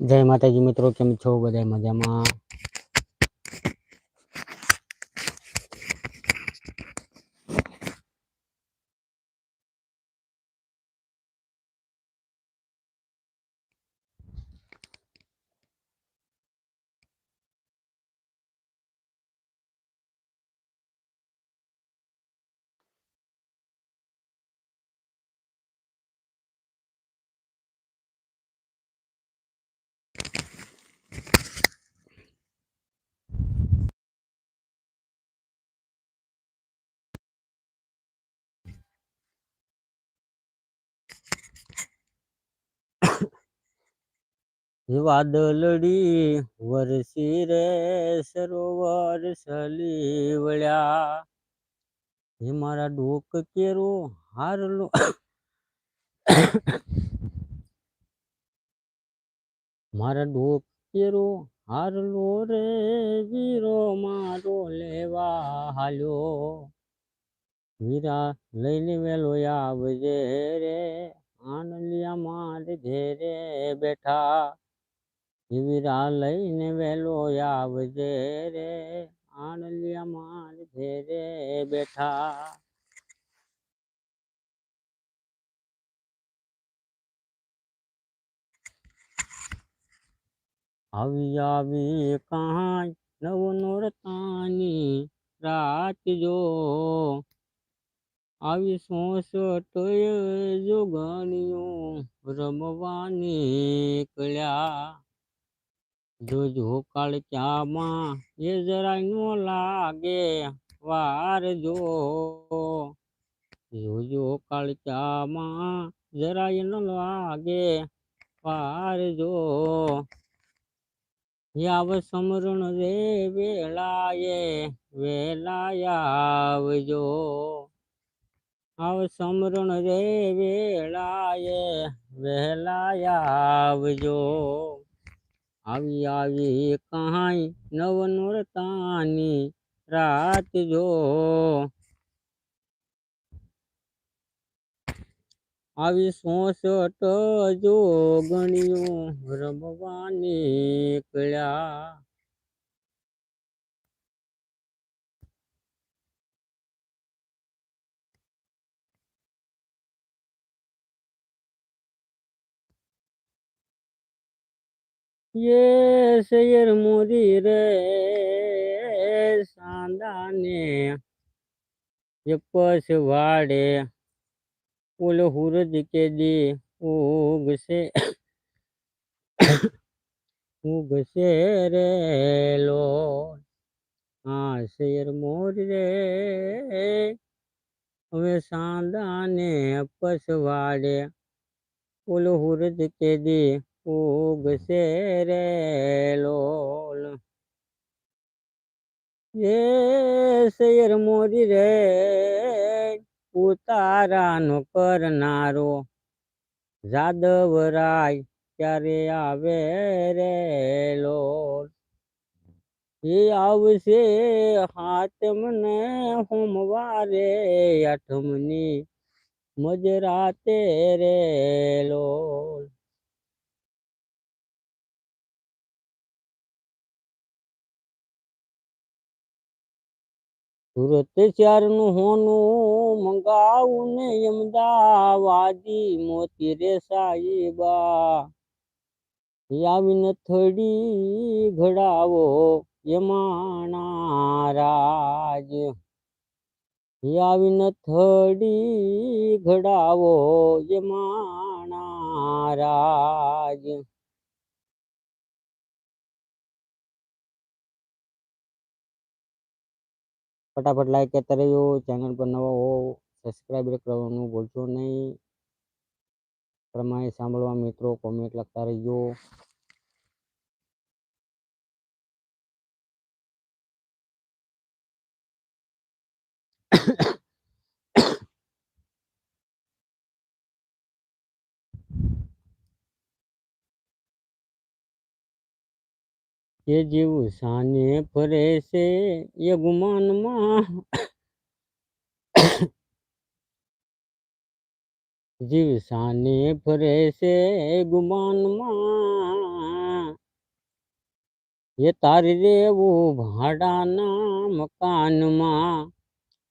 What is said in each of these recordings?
जय माता जी मित्रों केम छो बधाई मज़ा में વાદળડી વરસી રે, સરોવર સલી વળ્યા હે મારા ડોક કેરો, હારલો. મારા ડોક કેરો, હારલો રે, વીરો મારો લેવા હાલ્યો. વીરા લઈને વેલો આવજે રે, આનલિયા મારે ઘેરે બેઠા. વીરા લઈને વેલો આવજે રે, આણલિયા માર ઘેરે બેઠા. આવી આવી કાંઈ નવ નોરતાની રાત જો. આવી સોસટય જોગણિયું રમવાની કળ્યા જોજો કાળક્યામાં એ જરાય નો લાગે વાર જો જોજો કાળક્યામાં જરાય ન લાગે વાર જો યાવ સમરણ રે વેળાએ વેલાયા આવજો આવ સમરણ રે વેળાએ વહેલાયા આવજો આવી આવી કહાઈ નવ નોરતાની રાત જો. આવી સોસટ જો ગણ્યું રમવાની ஏசையர் முதிரே சாந்தானே. எப்போ சிவாடே உல ஹுருதிக்கே தி ஊகுசே ஊகுசே ரேலோ ஆசையர் மோரிரே હવે સાંદાને પસવાડે ઓલો હુરદ કે દે ઉગશે રે લોલ. એ શેર મોરી રે ઉતારાનો કરનારો. જાદવરાય ક્યારે આવે રે લોલ? એ આવશે હાથમને હોમવારે આઠમની. મજરાતે રે લોલ. સુરત ચારનું હોનું મંગાવું ને અમદાવાદી મોતી રે સાહેબા. આવીને થડી ઘડાવો એમાં રાજ. આવીને થડી ઘડાવો એમાં રાજ. ફટાફટ લાઈક કરતા રહેજો ચેનલ પર નવા હો સબસ્ક્રાઈબ કરવાનું ભૂલશો નહીં પ્રમાણે સાંભળવા મિત્રો કોમેન્ટ લખતા રહેજો ये जीव साने फरे से ये गुमान माँ। जीव साने फरे से गुमान माँ। ये तार रे वो भाड़ाना मकान माँ।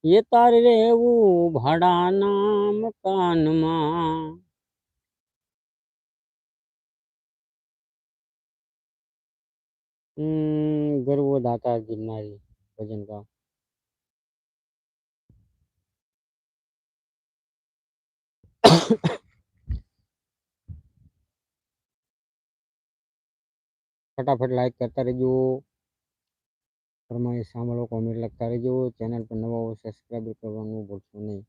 ये तार रे वो भाड़ाना मकान माँ। ગરવો દાતા ગિરનારી ભજન ગામ ફટાફટ લાઈક કરતા રહેજો પ્રમાણે સાંભળો કોમેન્ટ લખતા રહેજો ચેનલ પર નવા હો સબસ્ક્રાઈબ કરવાનું ભૂલશો નહીં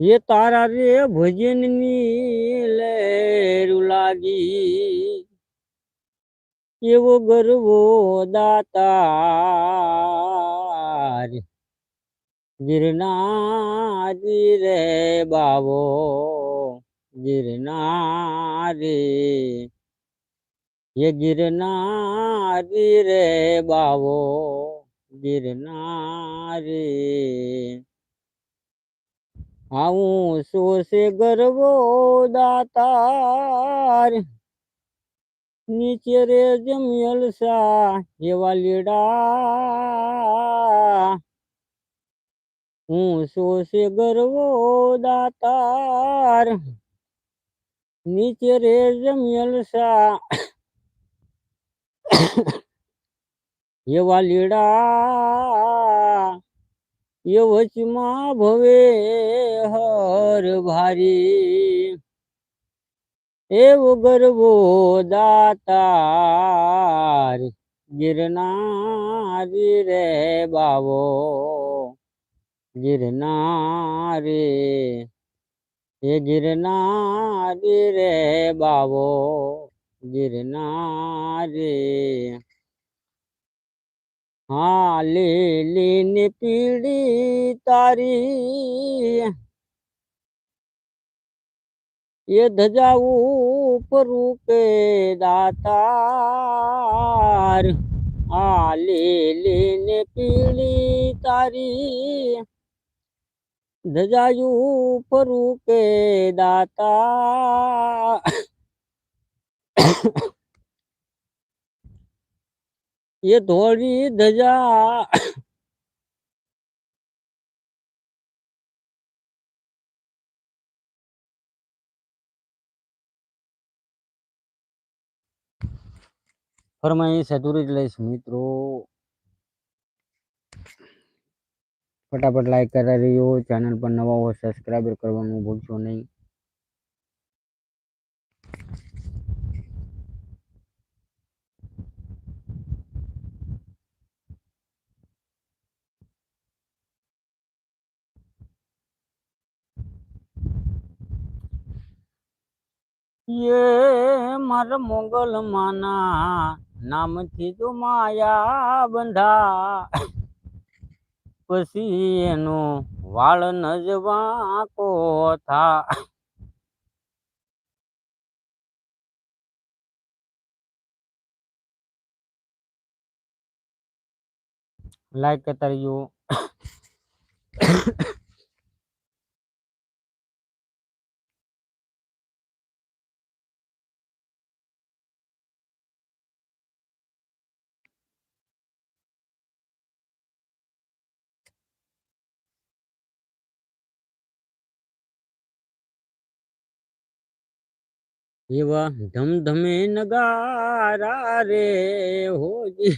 એ તારા રે ભજનની લેરું લાગી એવો ગરવો દાતાર ગિરનારી રે બાવો ગિરનારી એ ગિરનારી રે બાવો ગિરનારી આવું સોસે ગરવો દાતાર નીચે રે જમિયલસા એવા લીડા હું સોસે ગરવો દાતાર નીચે રે જમિયલસા એવા લીડા એ વચમાં ભવે હર ભારી એવો ગરવો દાતાર, ગિરનારી રે બાવો, ગિરનારી એ ગિરનારી રે બાવો, ગિરનારી હા લીલી ની પીડી તારી ये धजा ऊपर दातार। आले लेने पीली तारी। धजायू फरू दाता ये धोरी धजा ફરમાઈશ અધૂરી જ લઈશ મિત્રો ફટાફટ લાઈક કરતા રહીજો ચેનલ પર નવા હો સબસ્ક્રાઈબ કરવાનું ભૂલશો નહીં એ મારા મોગલ માના નામથી તો માયા બંધા. પછી એનો વાળ નજવા કોથા લાઈક કરતા રહીજો એવા ધમધમે નગારા રે, હોજી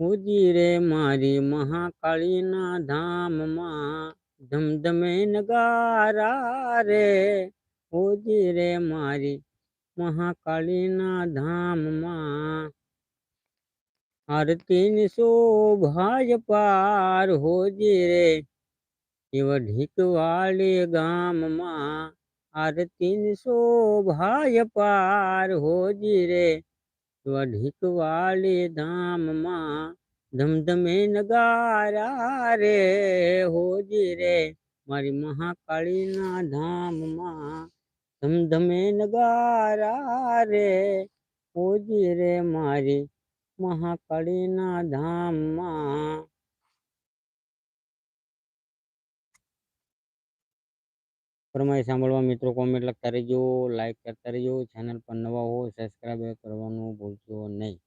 હોજી રે મારી મહાકાળીના ધામમાં. ધમધમે નગારા રે, હોજી રે મારી મહાકાળીના ધામમાં. આરતીની શોભાય પાર, હોજી રે, એવા ઢીકવાળી ગામમાં. આરતીની શોભાય પાર હોજી રે. વઢીકવાળી ધામમાં ધમધમે નગારા રે હોજી રે. મારી મહાકાળીના ધામમાં ધમધમે નગારા રે હોજી રે. મારી મહાકાળીના ધામમાં ફરમાઈ સાંભળવા મિત્રો કોમેન્ટ લખતા રહેજો લાઈક કરતા રહેજો ચેનલ પર નવા હો સબસ્ક્રાઈબ કરવાનું ભૂલશો નહીં.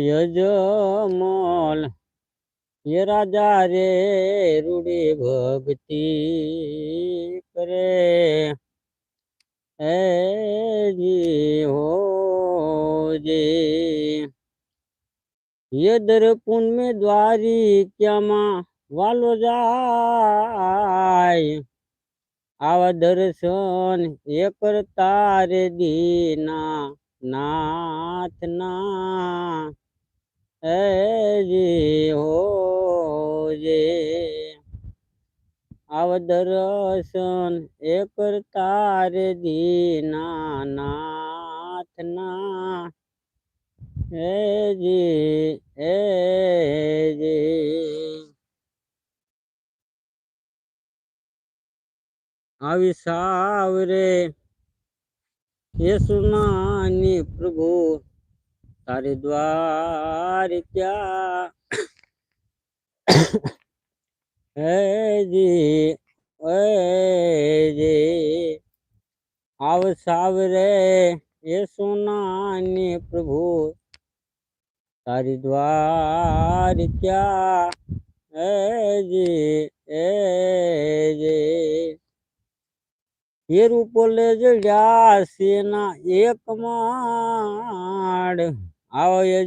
યજમલ ये राजा रे रूढ़ी भक्ति करे ए जी हो जे ये दर्पुन में द्वारी क्या माँ वालो जाय આવા દર્શન એ કરતા રે દીના નાથના એજી હોજે હો જે આવ દર્શન એ કરતા રે દીના નાથના એજી જી એ જી આવી સાવરે ये सुनानी प्रभु, तारे द्वार क्या? है जी ए जी। आव सावरे ये सुनानी प्रभु, तारे द्वार क्या? है जी ए जी। રૂપોલે જડ્યા સેના એક માડ આવે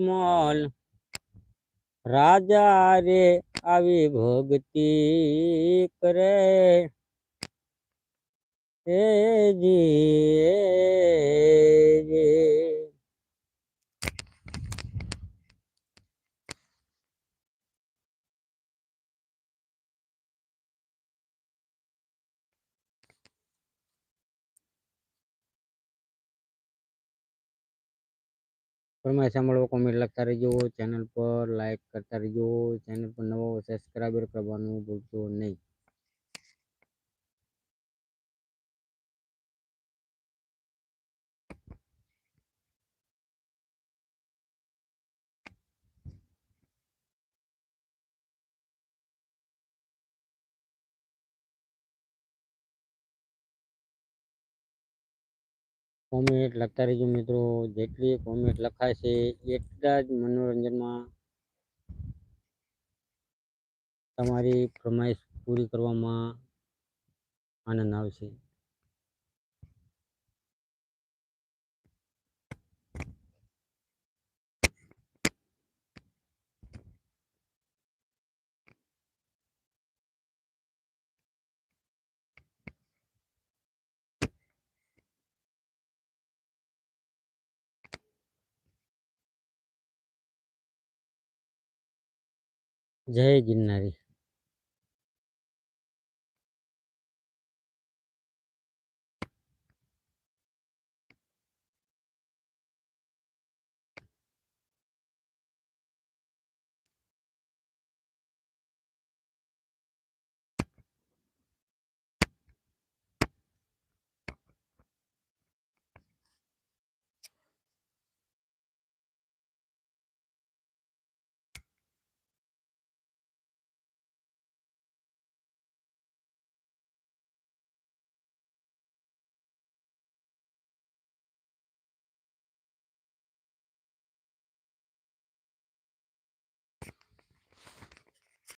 મોલ. રાજા રે આવી ભક્તિ કરે. એ જી ફરમાઈ સાંભળવા કોમેન્ટ લખતા રહેજો ચેનલ પર લાઇક કરતા રહેજો ચેનલ પર નવો સબસ્ક્રાઈબર કરવાનું ભૂલશો નહીં. કોમેન્ટ લખતા રહેજો મિત્રો. જેટલી કોમેન્ટ લખાય છે, એટલા જ મનોરંજનમાં તમારી ફરમાઈશ પૂરી કરવામાં આનંદ આવશે. જય ગિરનારી.